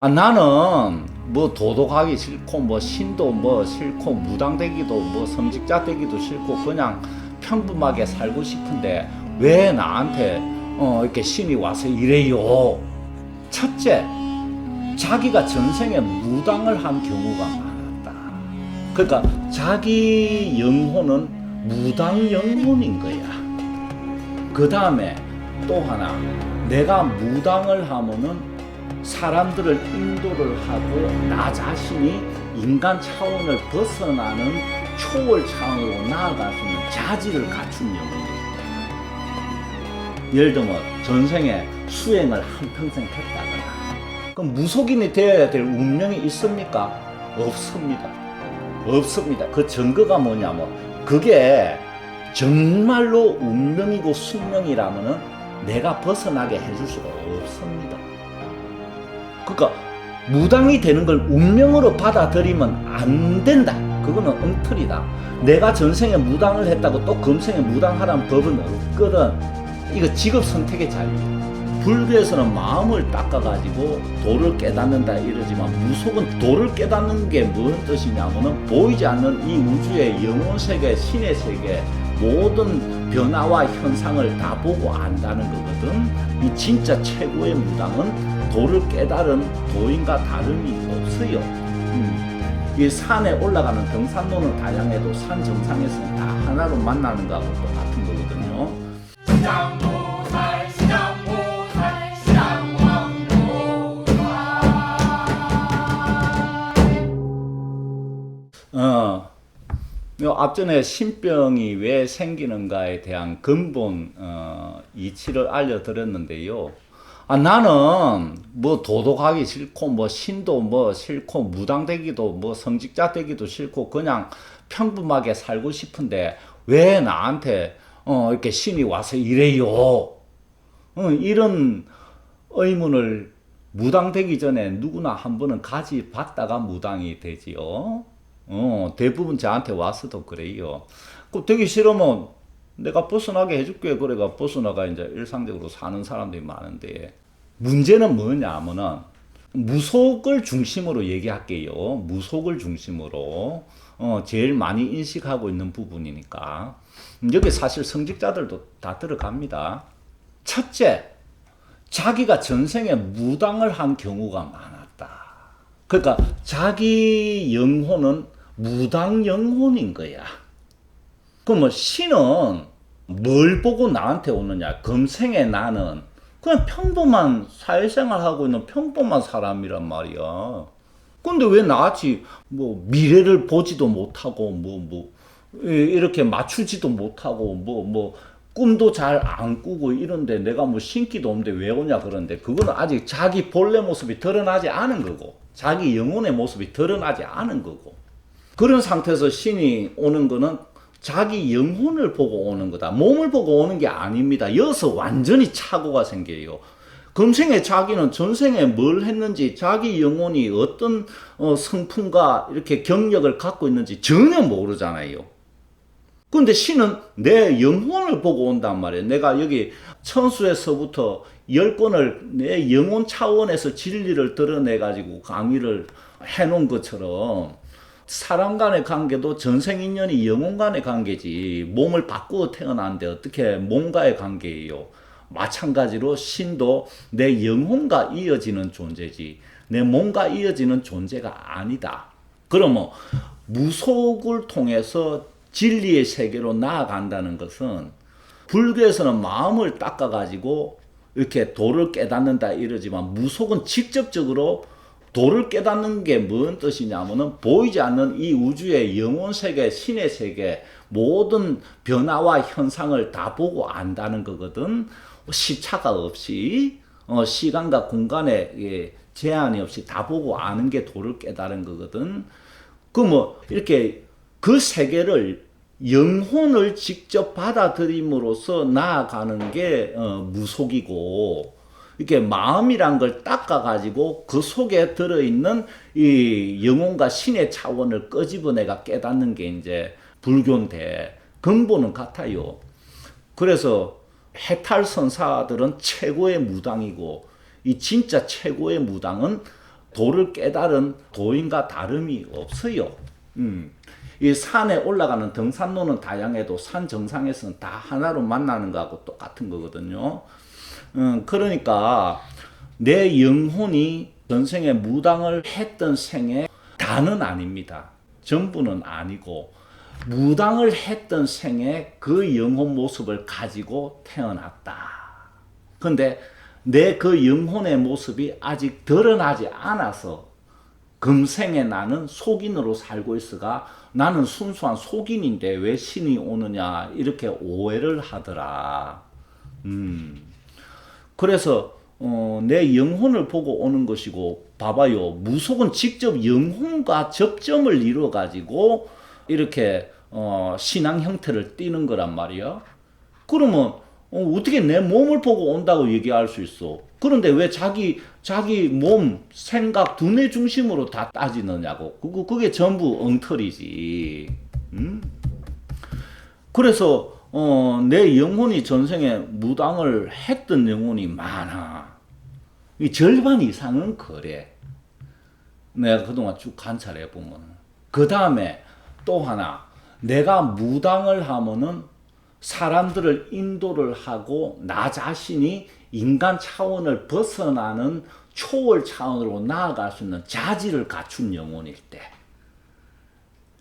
아, 나는 뭐 도덕하기 싫고 뭐 신도 뭐 싫고 무당되기도 뭐 성직자 되기도 싫고 그냥 평범하게 살고 싶은데 왜 나한테 어, 이렇게 신이 와서 이래요? 첫째, 자기가 전생에 무당을 한 경우가 많았다. 그러니까 자기 영혼은 무당 영혼인 거야. 그 다음에 또 하나, 내가 무당을 하면은 사람들을 인도를 하고 나 자신이 인간 차원을 벗어나는 초월 차원으로 나아갈 수 있는 자질을 갖춘 영혼이에요. 예를 들면 전생에 수행을 한평생 했다거나 그럼 무속인이 되어야 될 운명이 있습니까? 없습니다. 없습니다. 그 증거가 뭐냐면 그게 정말로 운명이고 숙명이라면은 내가 벗어나게 해줄 수가 없습니다. 그러니까 무당이 되는 걸 운명으로 받아들이면 안 된다. 그거는 엉터리다. 내가 전생에 무당을 했다고 또 금생에 무당하라는 법은 없거든. 이거 직업 선택의 자유야. 불교에서는 마음을 닦아가지고 도를 깨닫는다 이러지만 무속은 도를 깨닫는 게 무슨 뜻이냐면은 보이지 않는 이 우주의 영혼 세계, 신의 세계 모든 변화와 현상을 다 보고 안다는 거거든. 이 진짜 최고의 무당은 도를 깨달은 도인과 다름이 없어요. 음. 이 산에 올라가는 등산로는 다양해도 산 정상에서는 다 하나로 만나는 거하고 똑같은 거거든요. 어, 요 앞전에 신병이 왜 생기는가에 대한 근본 어, 이치를 알려드렸는데요. 아, 나는 뭐 도덕하기 싫고 뭐 신도 뭐 싫고 무당되기도 뭐 성직자 되기도 싫고 그냥 평범하게 살고 싶은데 왜 나한테 어, 이렇게 신이 와서 이래요? 어, 이런 의문을 무당되기 전에 누구나 한 번은 가지봤다가 무당이 되지요. 어, 대부분 저한테 와서도 그래요. 그 되기 싫으면 내가 벗어나게 해줄게. 그래가 벗어나가 이제 일상적으로 사는 사람들이 많은데 문제는 뭐냐 하면은 무속을 중심으로 얘기할게요. 무속을 중심으로 어, 제일 많이 인식하고 있는 부분이니까 여기 사실 성직자들도 다 들어갑니다. 첫째, 자기가 전생에 무당을 한 경우가 많았다. 그러니까 자기 영혼은 무당 영혼인 거야. 그럼 뭐 신은 뭘 보고 나한테 오느냐? 금생에 나는 그냥 평범한 사회생활 하고 있는 평범한 사람이란 말이야. 근데 왜 나같이 뭐 미래를 보지도 못하고 뭐뭐 이렇게 맞추지도 못하고 뭐뭐 꿈도 잘 안 꾸고 이런데 내가 뭐 신기도 없는데 왜 오냐 그런데 그거는 아직 자기 본래 모습이 드러나지 않은 거고 자기 영혼의 모습이 드러나지 않은 거고 그런 상태에서 신이 오는 거는 자기 영혼을 보고 오는 거다. 몸을 보고 오는 게 아닙니다. 여기서 완전히 착오가 생겨요. 금생에 자기는 전생에 뭘 했는지 자기 영혼이 어떤 어, 성품과 이렇게 경력을 갖고 있는지 전혀 모르잖아요. 근데 신은 내 영혼을 보고 온단 말이에요. 내가 여기 천수에서부터 열 권을 내 영혼 차원에서 진리를 드러내가지고 강의를 해놓은 것처럼 사람 간의 관계도 전생 인연이 영혼 간의 관계지 몸을 바꾸어 태어났는데 어떻게 몸과의 관계예요. 마찬가지로 신도 내 영혼과 이어지는 존재지 내 몸과 이어지는 존재가 아니다. 그러면 무속을 통해서 진리의 세계로 나아간다는 것은 불교에서는 마음을 닦아가지고 이렇게 도를 깨닫는다 이러지만 무속은 직접적으로 도를 깨닫는 게뭔 뜻이냐면은 보이지 않는 이 우주의 영혼 세계, 신의 세계 모든 변화와 현상을 다 보고 안다는 거거든. 시차가 없이 어, 시간과 공간에 예, 제한이 없이 다 보고 아는 게 도를 깨달은 거거든. 그 뭐 이렇게 그 세계를 영혼을 직접 받아들임으로써 나아가는 게 어, 무속이고 이렇게 마음이란 걸 닦아가지고 그 속에 들어있는 이 영혼과 신의 차원을 끄집어내가 깨닫는 게 이제 불교인데 근본은 같아요. 그래서 해탈 선사들은 최고의 무당이고 이 진짜 최고의 무당은 도를 깨달은 도인과 다름이 없어요. 음. 이 산에 올라가는 등산로는 다양해도 산 정상에서는 다 하나로 만나는 거하고 똑같은 거거든요. 음, 그러니까 내 영혼이 전생에 무당을 했던 생에 다는 아닙니다. 전부는 아니고 무당을 했던 생에 그 영혼 모습을 가지고 태어났다. 근데 내 그 영혼의 모습이 아직 드러나지 않아서 금생에 나는 속인으로 살고 있어가 나는 순수한 속인인데 왜 신이 오느냐 이렇게 오해를 하더라. 음. 그래서 어, 내 영혼을 보고 오는 것이고 봐봐요 무속은 직접 영혼과 접점을 이루어 가지고 이렇게 어, 신앙 형태를 띠는 거란 말이야. 그러면 어, 어떻게 내 몸을 보고 온다고 얘기할 수 있어? 그런데 왜 자기 자기 몸, 생각, 두뇌 중심으로 다 따지느냐고? 그거 그게 전부 엉터리지. 음? 그래서 어, 내 영혼이 전생에 무당을 했던 영혼이 많아. 이 절반 이상은 그래. 내가 그동안 쭉 관찰해 보면. 그 다음에 또 하나, 내가 무당을 하면은 사람들을 인도를 하고 나 자신이 인간 차원을 벗어나는 초월 차원으로 나아갈 수 있는 자질을 갖춘 영혼일 때.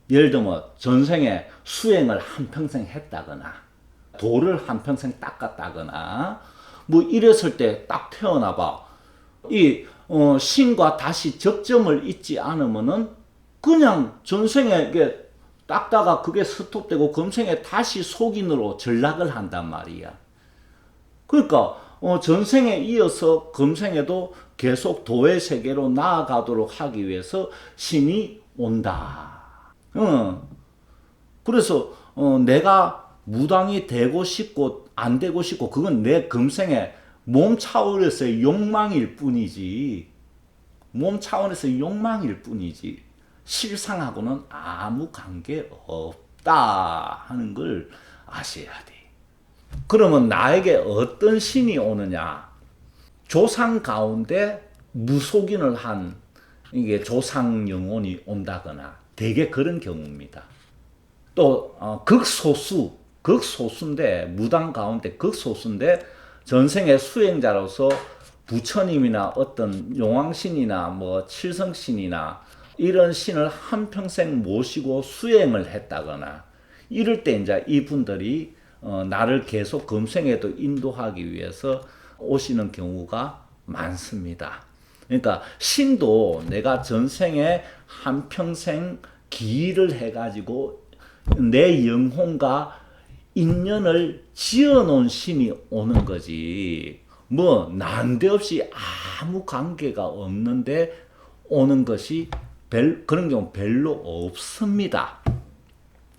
예를 들면 전생에 수행을 한평생 했다거나 돌을 한평생 닦았다거나 뭐 이랬을 때 딱 태어나 봐. 이 어, 신과 다시 접점을 잇지 않으면은 그냥 전생에 이게 닦다가 그게 스톱되고 금생에 다시 속인으로 전락을 한단 말이야. 그러니까 어, 전생에 이어서 금생에도 계속 도의 세계로 나아가도록 하기 위해서 신이 온다. 응. 그래서 어, 내가 무당이 되고 싶고 안 되고 싶고 그건 내 금생에 몸 차원에서의 욕망일 뿐이지. 몸 차원에서의 욕망일 뿐이지. 실상하고는 아무 관계 없다 하는 걸 아셔야 돼. 그러면 나에게 어떤 신이 오느냐? 조상 가운데 무속인을 한 이게 조상 영혼이 온다거나 대개 그런 경우입니다. 또 어, 극소수, 극소수인데 무당 가운데 극소수인데 전생의 수행자로서 부처님이나 어떤 용왕신이나 뭐 칠성신이나 이런 신을 한 평생 모시고 수행을 했다거나 이럴 때 이제 이분들이 어, 나를 계속 금생에도 인도하기 위해서 오시는 경우가 많습니다. 그러니까 신도 내가 전생에 한 평생 기일을 해가지고 내 영혼과 인연을 지어놓은 신이 오는 거지. 뭐 난데없이 아무 관계가 없는데 오는 것이 별, 그런 경우 별로 없습니다.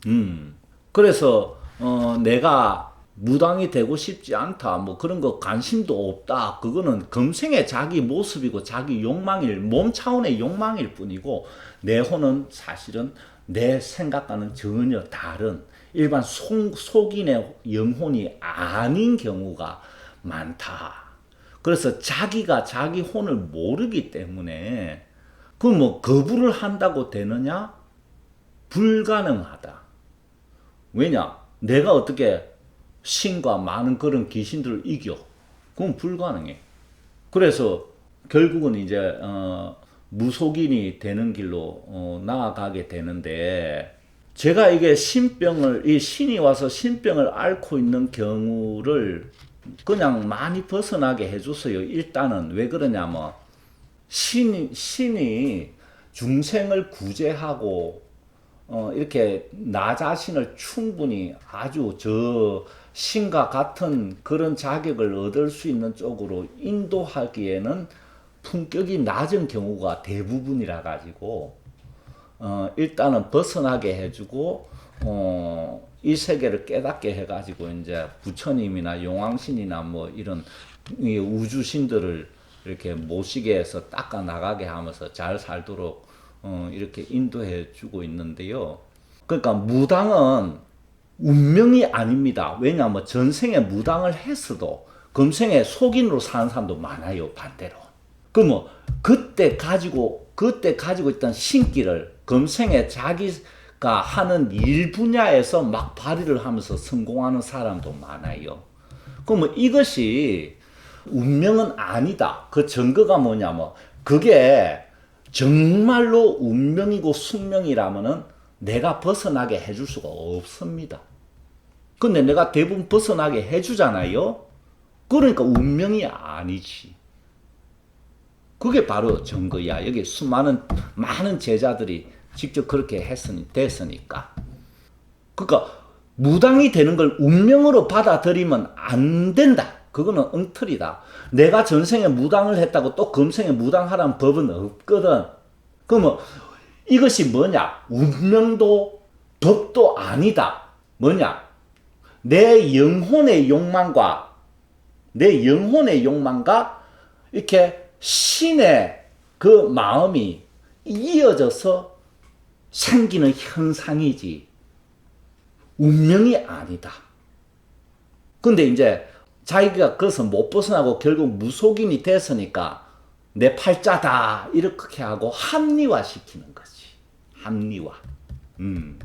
음. 그래서 어, 내가 무당이 되고 싶지 않다. 뭐 그런 거 관심도 없다. 그거는 금생의 자기 모습이고 자기 욕망일 몸 차원의 욕망일 뿐이고 내 혼은 사실은 내 생각과는 전혀 다른 일반 속, 속인의 영혼이 아닌 경우가 많다. 그래서 자기가 자기 혼을 모르기 때문에 그 뭐 거부를 한다고 되느냐? 불가능하다. 왜냐? 내가 어떻게 신과 많은 그런 귀신들을 이겨? 그건 불가능해. 그래서 결국은 이제 어, 무속인이 되는 길로 어, 나아가게 되는데 제가 이게 신병을 이 신이 와서 신병을 앓고 있는 경우를 그냥 많이 벗어나게 해줬어요. 일단은 왜 그러냐면 신이 신이 중생을 구제하고 어, 이렇게 나 자신을 충분히 아주 저 신과 같은 그런 자격을 얻을 수 있는 쪽으로 인도하기에는 품격이 낮은 경우가 대부분이라 가지고 어, 일단은 벗어나게 해주고 어, 이 세계를 깨닫게 해가지고 이제 부처님이나 용왕신이나 뭐 이런 이 우주신들을 이렇게 모시게 해서 닦아 나가게 하면서 잘 살도록 어, 이렇게 인도해 주고 있는데요. 그러니까 무당은 운명이 아닙니다. 왜냐하면 전생에 무당을 했어도 금생에 속인으로 사는 사람도 많아요. 반대로. 그러면 그때 가지고 그때 가지고 있던 신기를 금생에 자기가 하는 일 분야에서 막 발휘를 하면서 성공하는 사람도 많아요. 그러면 이것이 운명은 아니다. 그 증거가 뭐냐면 그게 정말로 운명이고 숙명이라면은 내가 벗어나게 해줄 수가 없습니다. 근데 내가 대부분 벗어나게 해주잖아요. 그러니까 운명이 아니지. 그게 바로 증거야. 여기 수많은 많은 제자들이 직접 그렇게 했으니 됐으니까. 그러니까 무당이 되는 걸 운명으로 받아들이면 안 된다. 그거는 엉터리다. 내가 전생에 무당을 했다고 또 금생에 무당하라는 법은 없거든. 그러면 이것이 뭐냐? 운명도 법도 아니다. 뭐냐? 내 영혼의 욕망과 내 영혼의 욕망과 이렇게 신의 그 마음이 이어져서 생기는 현상이지 운명이 아니다. 근데 이제 자기가 그것을 못 벗어나고 결국 무속인이 됐으니까 내 팔자다 이렇게 하고 합리화 시키는 거지. 합리화. 음.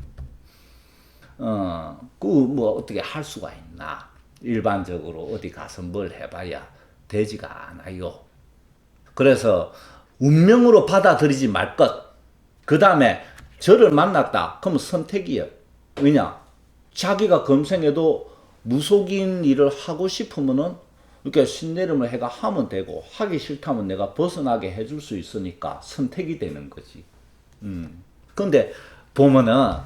어, 그뭐 어떻게 할 수가 있나? 일반적으로 어디 가서 뭘 해봐야 되지가 않아요. 그래서 운명으로 받아들이지 말 것. 그 다음에 저를 만났다. 그러면 선택이에요. 왜냐? 자기가 금생에도 무속인 일을 하고 싶으면은 이렇게 신내림을 해가 하면 되고 하기 싫다면 내가 벗어나게 해줄 수 있으니까 선택이 되는 거지. 음. 근데 보면은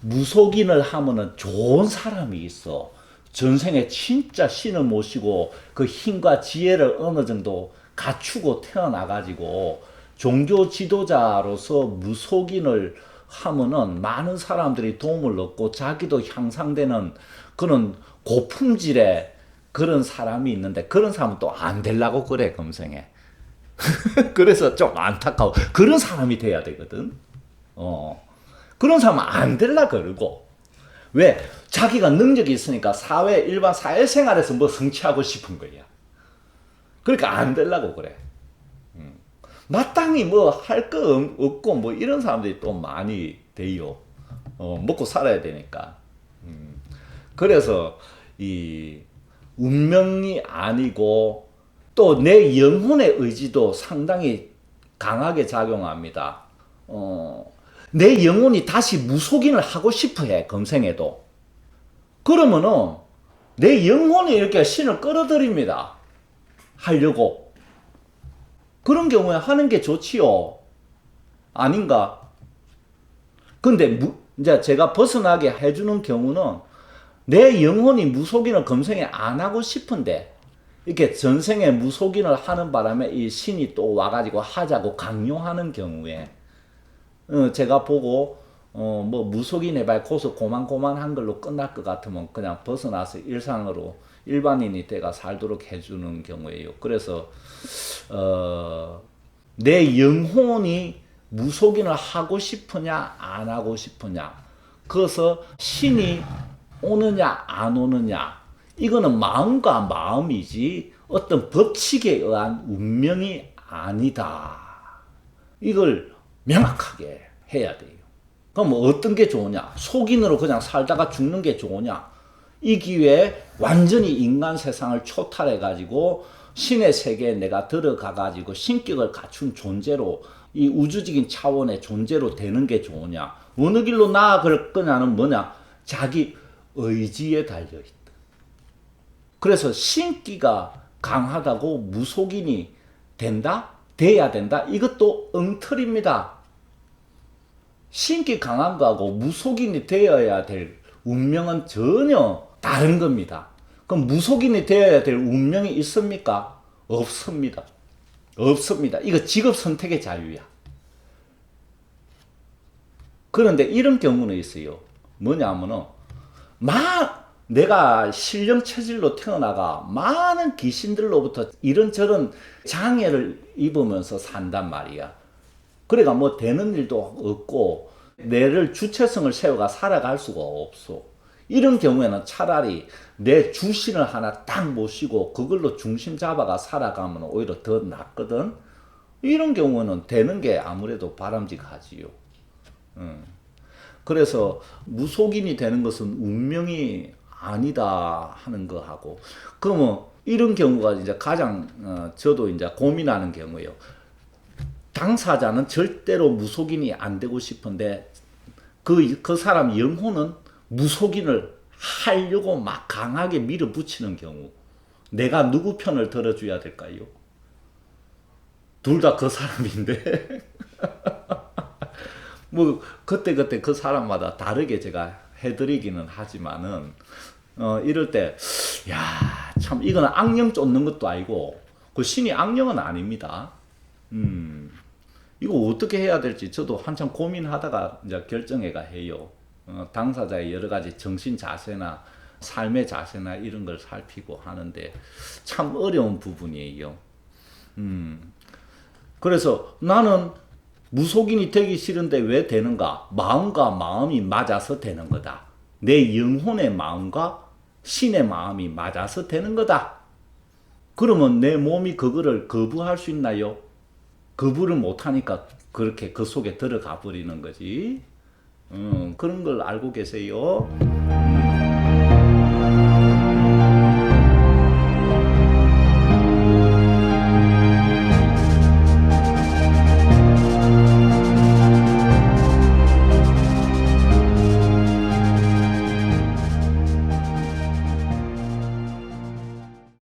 무속인을 하면은 좋은 사람이 있어. 전생에 진짜 신을 모시고 그 힘과 지혜를 어느 정도 갖추고 태어나가지고 종교 지도자로서 무속인을 하면은 많은 사람들이 도움을 얻고 자기도 향상되는 그런 고품질의 그런 사람이 있는데 그런 사람은 또 안 되려고 그래 금생에. 그래서 좀 안타까워. 그런 사람이 돼야 되거든. 어. 그런 사람은 안 될라 그러고. 왜? 자기가 능력이 있으니까 사회, 일반 사회생활에서 뭐 성취하고 싶은 거야. 그러니까 안 되려고 그래. 음. 마땅히 뭐 할 거 없고 뭐 이런 사람들이 또 많이 돼요. 어, 먹고 살아야 되니까. 음. 그래서 이 운명이 아니고 또 내 영혼의 의지도 상당히 강하게 작용합니다. 어, 내 영혼이 다시 무속인을 하고 싶어 해, 금생에도. 그러면은 내 영혼이 이렇게 신을 끌어들입니다. 하려고. 그런 경우에 하는 게 좋지요. 아닌가? 근데 무, 이제 제가 벗어나게 해주는 경우는 내 영혼이 무속인을 금생에 안 하고 싶은데 이렇게 전생에 무속인을 하는 바람에 이 신이 또 와가지고 하자고 강요하는 경우에 어, 제가 보고 어, 뭐 무속인 해봐야 고소 고만고만한 걸로 끝날 것 같으면 그냥 벗어나서 일상으로 일반인이 돼가 살도록 해주는 경우예요. 그래서 어, 내 영혼이 무속인을 하고 싶으냐 안 하고 싶으냐 그래서 신이 오느냐 안 오느냐 이거는 마음과 마음이지 어떤 법칙에 의한 운명이 아니다. 이걸 명확하게 해야 돼요. 그럼 뭐 어떤 게 좋으냐? 속인으로 그냥 살다가 죽는 게 좋으냐? 이 기회에 완전히 인간 세상을 초탈해 가지고 신의 세계에 내가 들어가 가지고 신격을 갖춘 존재로 이 우주적인 차원의 존재로 되는 게 좋으냐? 어느 길로 나아갈 거냐는 뭐냐? 자기 의지에 달려 있다. 그래서 신기가 강하다고 무속인이 된다? 돼야 된다? 이것도 엉터리입니다. 신기 강한 거하고 무속인이 되어야 될 운명은 전혀 다른 겁니다. 그럼 무속인이 되어야 될 운명이 있습니까? 없습니다. 없습니다. 이거 직업 선택의 자유야. 그런데 이런 경우는 있어요. 뭐냐면은, 막 내가 신령 체질로 태어나가 많은 귀신들로부터 이런저런 장애를 입으면서 산단 말이야. 그러니까 뭐 되는 일도 없고 내를 주체성을 세워가 살아갈 수가 없어. 이런 경우에는 차라리 내 주신을 하나 딱 모시고 그걸로 중심 잡아가 살아가면 오히려 더 낫거든. 이런 경우는 되는 게 아무래도 바람직하지요. 음. 그래서 무속인이 되는 것은 운명이 아니다 하는 거 하고 그러면 이런 경우가 이제 가장 어, 저도 이제 고민하는 경우예요. 당사자는 절대로 무속인이 안 되고 싶은데 그, 그 사람 영혼은 무속인을 하려고 막 강하게 밀어붙이는 경우 내가 누구 편을 들어줘야 될까요? 둘 다 그 사람인데 뭐 그때 그때 그 사람마다 다르게 제가 해드리기는 하지만은 어 이럴 때 야 참 이거는 악령 쫓는 것도 아니고 그 신이 악령은 아닙니다. 음 이거 어떻게 해야 될지 저도 한참 고민하다가 이제 결정해가 해요. 어, 당사자의 여러 가지 정신 자세나 삶의 자세나 이런 걸 살피고 하는데 참 어려운 부분이에요. 음. 그래서 나는 무속인이 되기 싫은데 왜 되는가? 마음과 마음이 맞아서 되는 거다. 내 영혼의 마음과 신의 마음이 맞아서 되는 거다. 그러면 내 몸이 그거를 거부할 수 있나요? 거부를 못하니까 그렇게 그 속에 들어가 버리는 거지. 음, 그런 걸 알고 계세요?